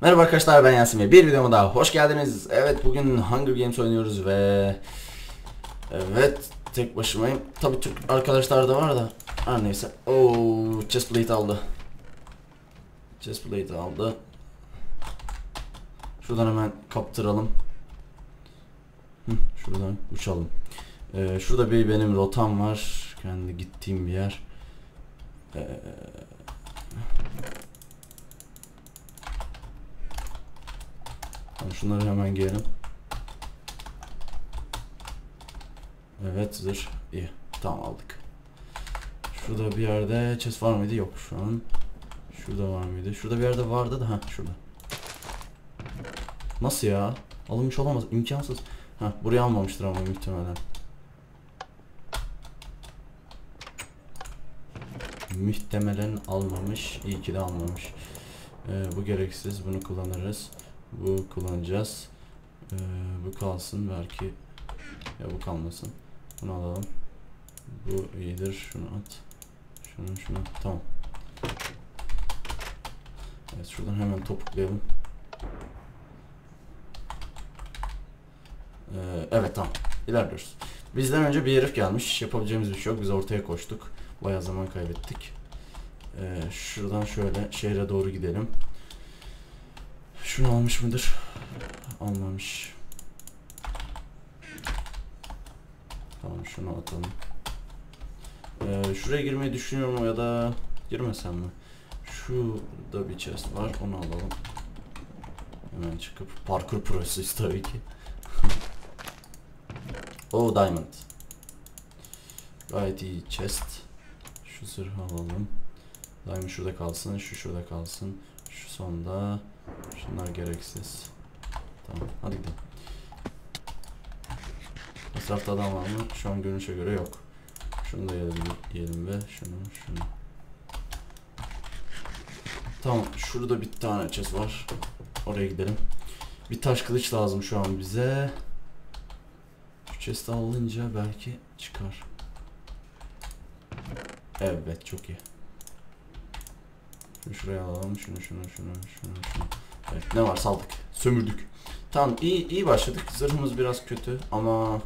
Merhaba arkadaşlar ben Yasin ve bir videoma daha hoş geldiniz. Evet bugün Hunger Games oynuyoruz ve Evet tek başımayım. Tabi Türk arkadaşlar da var da her neyse. Oo chestplate aldı. Chestplate aldı. Şuradan hemen kaptıralım. Hı, şuradan uçalım. Ee, şurada bir benim rotam var. Kendi gittiğim bir yer. Ee, Şunları hemen giyelim. Evet zırh iyi. Tamam aldık. Şurada bir yerde chest var mıydı? Yok şu an. Şurada var mıydı? Şurada bir yerde vardı da ha şurada. Nasıl ya? Alınmış olamaz. imkansız. Ha buraya almamıştır ama muhtemelen. Muhtemelen almamış. İyi ki de almamış. Ee, bu gereksiz. Bunu kullanırız. Bu kullanacağız. Ee, bu kalsın belki. Ya bu kalmasın. Bunu alalım. Bu iyidir. Şunu at. Şunu şunu. Tamam. Evet şuradan hemen topuklayalım. Ee, evet tamam. İlerliyoruz. Bizden önce bir herif gelmiş. Yapabileceğimiz bir şey yok. Biz ortaya koştuk. Bayağı zaman kaybettik. Ee, şuradan şöyle şehre doğru gidelim. Şunu almış mıdır? Almamış. Tamam şunu atalım. Ee, şuraya girmeyi düşünüyorum ya da girmesem mi? Şurada bir chest var onu alalım. Hemen çıkıp parkur prosesi tabii ki. oh diamond. Gayet iyi chest. Şu zırhı alalım. Diamond şurada kalsın, şu şurada kalsın. Şu sonda. Şunlar gereksiz. Tamam hadi gidelim. Etrafta adam var mı? Şu an görünüşe göre yok. Şunu da yiyelim, yiyelim ve şunu şunu. Tamam şurada bir tane chest var. Oraya gidelim. Bir taş kılıç lazım şu an bize. Şu chest'i alınca belki çıkar. Evet çok iyi. Şuraya alalım. Şunu şunu şunu şunu şunu. Evet ne var saldık. Sömürdük. Tamam iyi iyi başladık. Zırhımız biraz kötü ama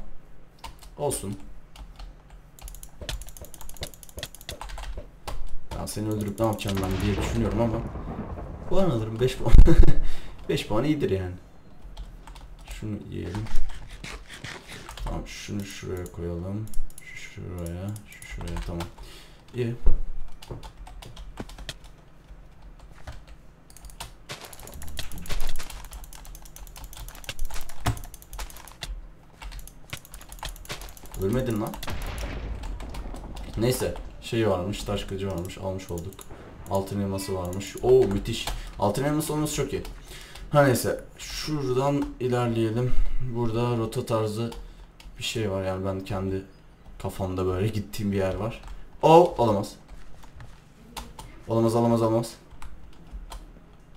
olsun. Ya seni öldürüp ne yapacağım ben diye düşünüyorum ama puan alırım 5 puan. 5 puan iyidir yani. Şunu yiyelim. Tamam şunu şuraya koyalım. Şu şuraya, şu şuraya tamam. İyi. Ölmedin lan. Neyse. Şey varmış, taş kılıcı varmış. Almış olduk. Altın elması varmış. Oo müthiş. Altın elması olması çok iyi. Ha neyse. Şuradan ilerleyelim. Burada rota tarzı bir şey var. Yani ben kendi kafamda böyle gittiğim bir yer var. O olamaz. Olamaz, olamaz, olamaz.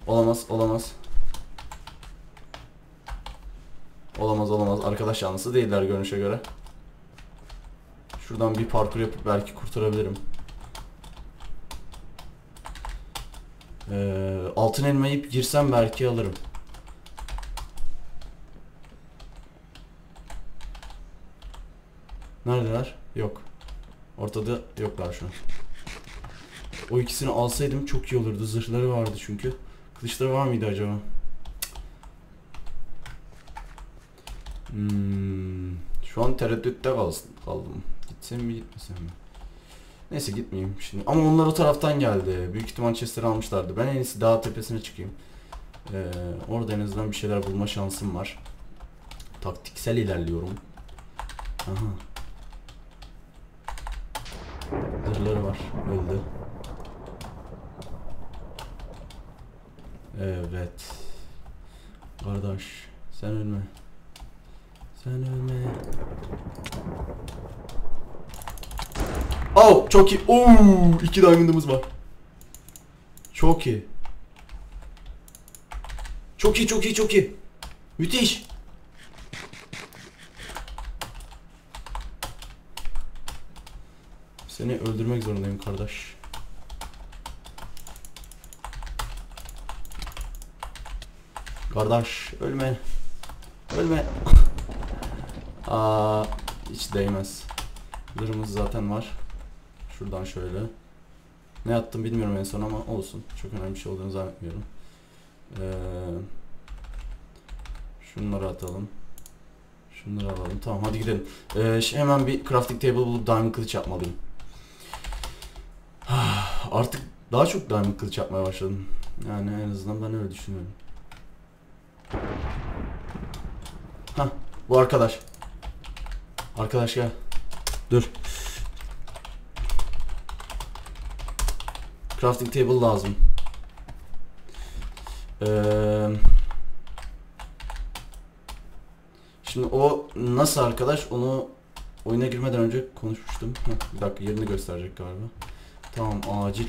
Olamaz, olamaz. Olamaz, olamaz. Arkadaş yanlısı değiller görünüşe göre. Şuradan bir parkur yapıp belki kurtarabilirim. Ee, altın elma yiyip girsem belki alırım. Neredeler? Yok. Ortada yoklar şu an. O ikisini alsaydım çok iyi olurdu. Zırhları vardı çünkü. Kılıçları var mıydı acaba? Hmm, şu an tereddütte kaldım. Gitsem mi gitmesem mi? Neyse gitmeyeyim şimdi. Ama onlar o taraftan geldi. Büyük ihtimal chestleri almışlardı. Ben en iyisi dağ tepesine çıkayım. Ee, orada en azından bir şeyler bulma şansım var. Taktiksel ilerliyorum. Aha. Zırhları var. Öldü. Evet. Kardeş sen ölme. Sen ölme. Oh çok iyi. Oo iki diamond'ımız var. Çok iyi. Çok iyi çok iyi çok iyi. Müthiş. Seni öldürmek zorundayım kardeş. Kardeş ölme. Ölme. Aa, hiç değmez. Zırhımız zaten var. Şuradan şöyle. Ne attım bilmiyorum en son ama olsun. Çok önemli bir şey olduğunu zannetmiyorum. Ee, şunları atalım. Şunları alalım. Tamam hadi gidelim. Ee, ş- hemen bir crafting table bulup diamond kılıç yapmalıyım. Artık daha çok diamond kılıç yapmaya başladım. Yani en azından ben öyle düşünüyorum. Hah bu arkadaş. Arkadaş gel. Dur. Crafting table lazım. Ee, şimdi o nasıl arkadaş onu oyuna girmeden önce konuşmuştum. Heh, bir dakika yerini gösterecek galiba. Tamam acil.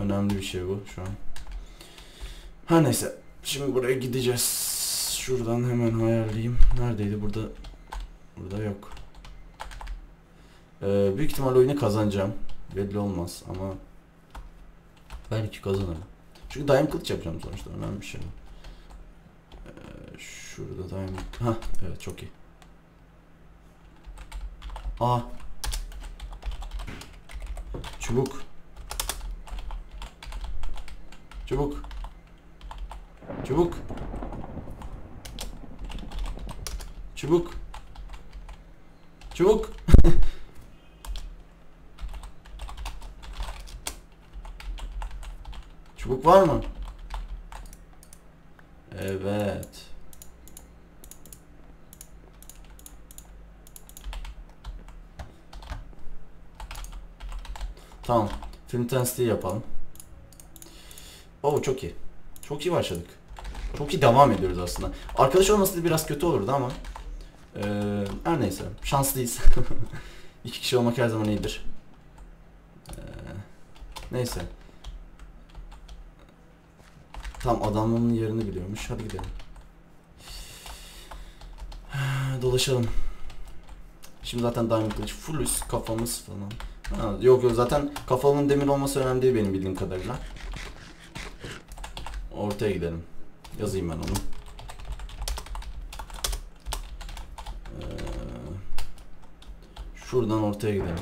Önemli bir şey bu şu an. Her neyse. Şimdi buraya gideceğiz. Şuradan hemen ayarlayayım. Neredeydi? Burada burada yok. Ee, büyük ihtimalle oyunu kazanacağım. Belli olmaz ama belki kazanırım. Çünkü daim kılıç yapacağım sonuçta. Önemli bir şey. Ee, şurada daim... Ha evet çok iyi. Aa. Çubuk. Çubuk. Çubuk. Çubuk. Çubuk. Çubuk var mı? Evet. Tamam. Film tensiyi yapalım. Oo çok iyi. Çok iyi başladık. Çok iyi devam ediyoruz aslında. Arkadaş olması biraz kötü olurdu ama eee, her neyse şanslıyız. İki kişi olmak her zaman iyidir. Eee, neyse. Tam adamın yerini biliyormuş. Hadi gidelim. Dolaşalım. Şimdi zaten diamond kılıç fullüz kafamız falan. Ha, yok yok zaten kafamın demir olması önemli değil benim bildiğim kadarıyla. Ortaya gidelim. Yazayım ben onu. Ee, şuradan ortaya gidelim.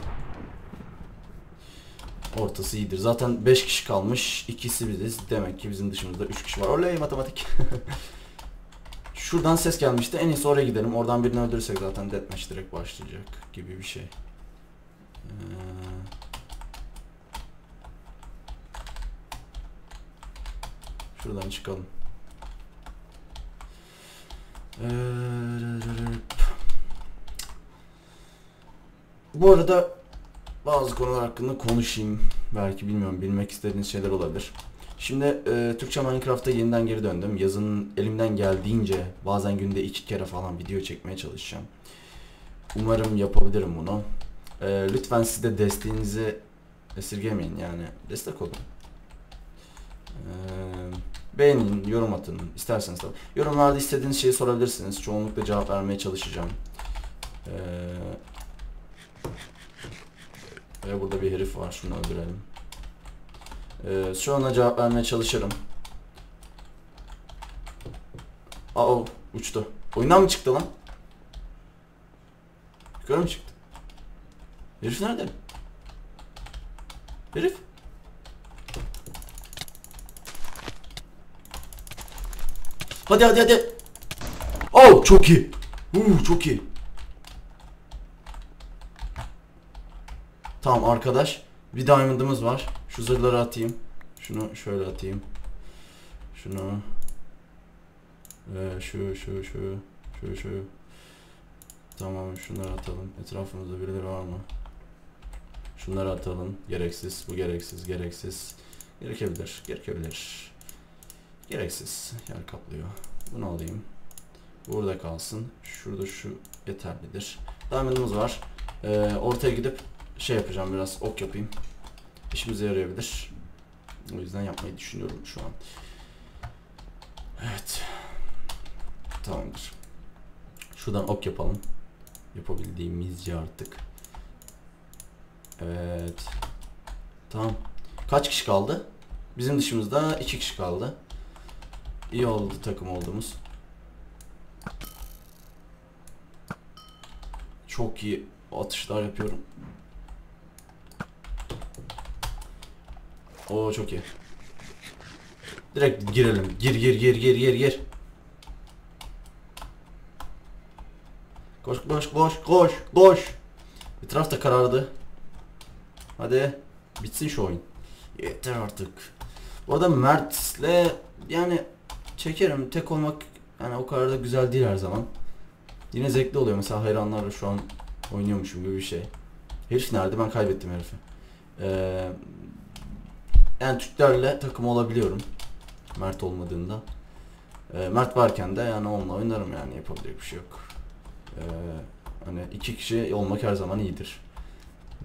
Ortası iyidir. Zaten 5 kişi kalmış. ikisi biziz. Demek ki bizim dışımızda 3 kişi var. Oley matematik. Şuradan ses gelmişti. En iyisi oraya gidelim. Oradan birini öldürürsek zaten deathmatch direkt başlayacak gibi bir şey. Ee, Şuradan çıkalım. Ee, Bu arada bazı konular hakkında konuşayım. Belki bilmiyorum bilmek istediğiniz şeyler olabilir. Şimdi e, Türkçe Minecraft'a yeniden geri döndüm. Yazın elimden geldiğince bazen günde iki kere falan video çekmeye çalışacağım. Umarım yapabilirim bunu. E, lütfen siz de desteğinizi esirgemeyin yani destek olun. E, beğenin, yorum atın isterseniz tabii. Yorumlarda istediğiniz şeyi sorabilirsiniz. Çoğunlukla cevap vermeye çalışacağım. E, ve burada bir herif var. Şunu öldürelim. Ee, şu ana cevap vermeye çalışırım. Aa uçtu. Oyundan mı çıktı lan? Yukarı mı çıktı? Herif nerede? Herif? Hadi hadi hadi. Oh çok iyi. Uh, çok iyi. Tamam arkadaş. Bir diamond'ımız var. Şu zırhları atayım. Şunu şöyle atayım. Şunu. Ve şu şu şu. Şu şu. Tamam şunları atalım. Etrafımızda birileri var mı? Şunları atalım. Gereksiz. Bu gereksiz. Gereksiz. Gerekebilir. Gerekebilir. Gereksiz. Yer kaplıyor. Bunu alayım. Burada kalsın. Şurada şu yeterlidir. Diamond'ımız var. Ee, ortaya gidip şey yapacağım biraz ok yapayım. İşimize yarayabilir. O yüzden yapmayı düşünüyorum şu an. Evet. Tamamdır. Şuradan ok yapalım. Yapabildiğimizce artık. Evet. Tamam. Kaç kişi kaldı? Bizim dışımızda iki kişi kaldı. İyi oldu takım olduğumuz. Çok iyi atışlar yapıyorum. Oo çok iyi. Direkt girelim. Gir gir gir gir gir gir. Koş koş koş koş koş. Etraf da karardı. Hadi bitsin şu oyun. Yeter artık. Bu arada Mert'le yani çekerim. Tek olmak yani o kadar da güzel değil her zaman. Yine zevkli oluyor. Mesela hayranlarla şu an oynuyormuşum gibi bir şey. Herif nerede? Ben kaybettim herifi. Ee, yani Türklerle takım olabiliyorum. Mert olmadığında. Ee, Mert varken de yani onunla oynarım yani yapabilecek bir şey yok. Ee, hani iki kişi olmak her zaman iyidir.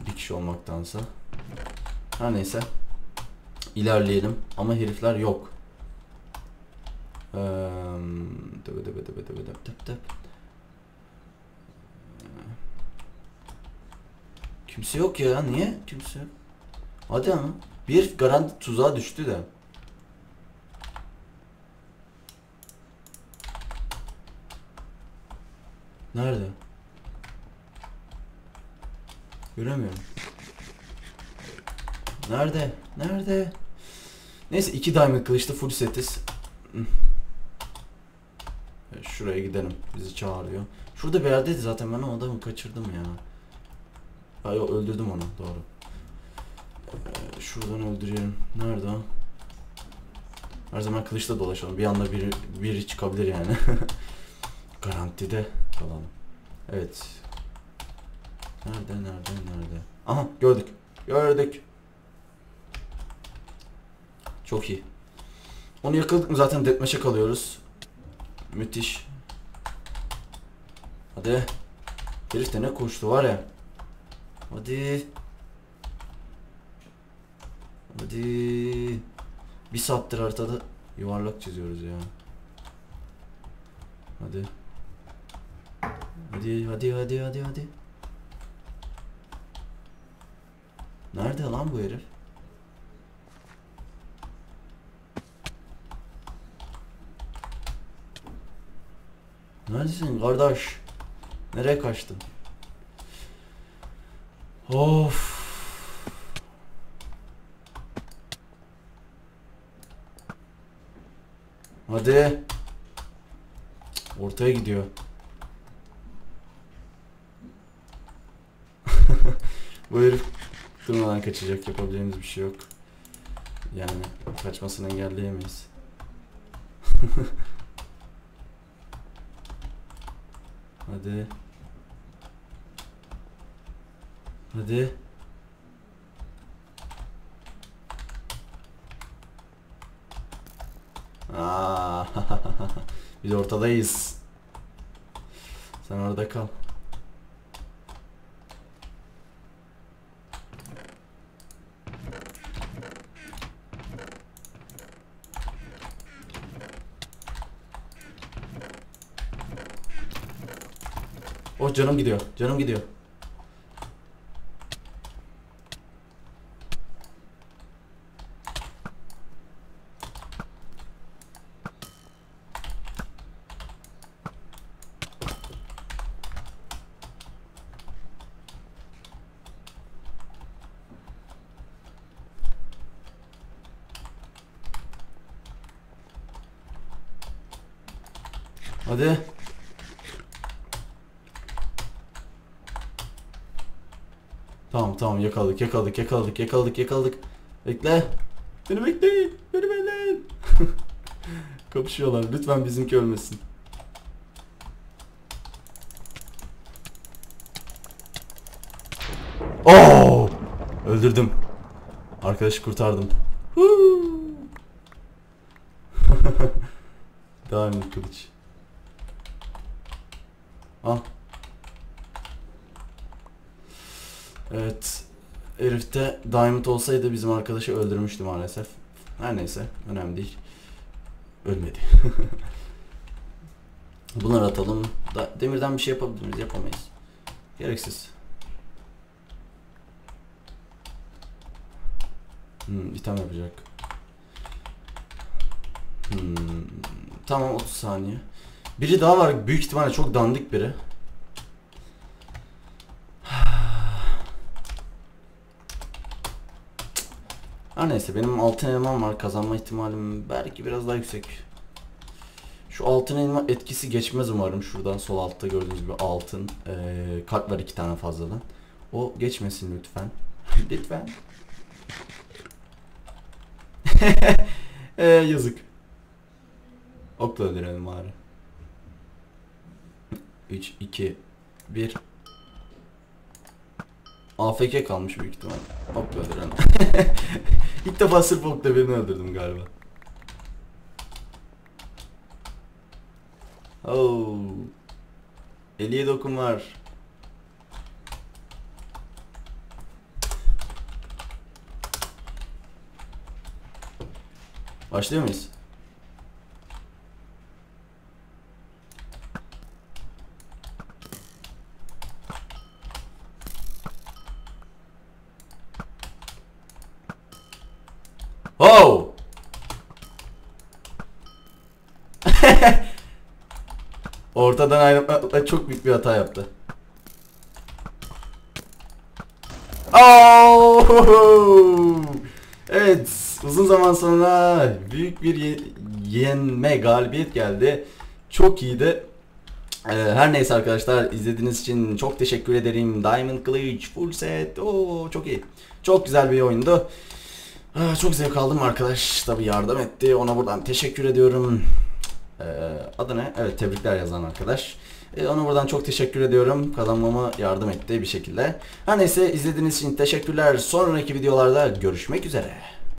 Bir kişi olmaktansa. Her neyse. İlerleyelim. Ama herifler yok. Ee. Kimse yok ya. Niye? Kimse yok. Hadi ama. Bir herif garanti tuzağa düştü de. Nerede? Göremiyorum. Nerede? Nerede? Neyse iki diamond kılıçta full setiz. Hmm. Şuraya gidelim. Bizi çağırıyor. Şurada bir yerdeydi zaten ben o adamı kaçırdım ya. Ha yok öldürdüm onu doğru. Şuradan öldürelim. Nerede o? Her zaman kılıçla dolaşalım. Bir anda biri, biri çıkabilir yani. Garantide kalalım. Evet. Nerede nerede nerede? Aha gördük. Gördük. Çok iyi. Onu yakaladık mı zaten deathmatch'e kalıyoruz. Müthiş. Hadi. Herif de ne koştu var ya. Hadi. Hadi. Bir saattir haritada yuvarlak çiziyoruz ya. Hadi. Hadi hadi hadi hadi hadi. Nerede lan bu herif? Neredesin kardeş? Nereye kaçtın? Of. Hadi. Ortaya gidiyor. Bu herif durmadan kaçacak. Yapabileceğimiz bir şey yok. Yani kaçmasını engelleyemeyiz. Hadi. Hadi. Aa, biz ortadayız. Sen orada kal. Oh canım gidiyor. Canım gidiyor. Hadi. Tamam tamam yakaladık yakaladık yakaladık yakaladık yakaladık. Bekle. Beni bekleyin. Beni bekleyin. Kapışıyorlar. Lütfen bizimki ölmesin. Oo! Öldürdüm. Arkadaşı kurtardım. Devam et kılıç. Al. Evet. Herifte Diamond olsaydı bizim arkadaşı öldürmüştü maalesef. Her neyse. Önemli değil. Ölmedi. Bunları atalım. Da, demirden bir şey yapabilir? Yapamayız. Gereksiz. Hmm, item yapacak. Hmm, tamam 30 saniye. Biri daha var büyük ihtimalle çok dandik biri. Her neyse benim altın elmam var kazanma ihtimalim belki biraz daha yüksek. Şu altın elma etkisi geçmez umarım şuradan sol altta gördüğünüz gibi altın ee, kart var iki tane fazladan. O geçmesin lütfen. lütfen. ee, yazık. Okla öldürelim bari. 3, 2, 1. AFK kalmış büyük ihtimal. Okla öldürelim. İlk defa sırf okla birini öldürdüm galiba. Oh. 57 okum var. Başlıyor muyuz? Oh! Ortadan ayrılmakla çok büyük bir hata yaptı. Oh! Evet, uzun zaman sonra büyük bir ye- yenme galibiyet geldi. Çok iyiydi. Ee, her neyse arkadaşlar izlediğiniz için çok teşekkür ederim. Diamond Glitch full set. Oo çok iyi. Çok güzel bir oyundu. Ah, çok zevk aldım arkadaş. Tabi yardım etti. Ona buradan teşekkür ediyorum. Ee, adı ne? Evet tebrikler yazan arkadaş. Ee, ona buradan çok teşekkür ediyorum. Kazanmama yardım etti bir şekilde. Her neyse izlediğiniz için teşekkürler. Sonraki videolarda görüşmek üzere.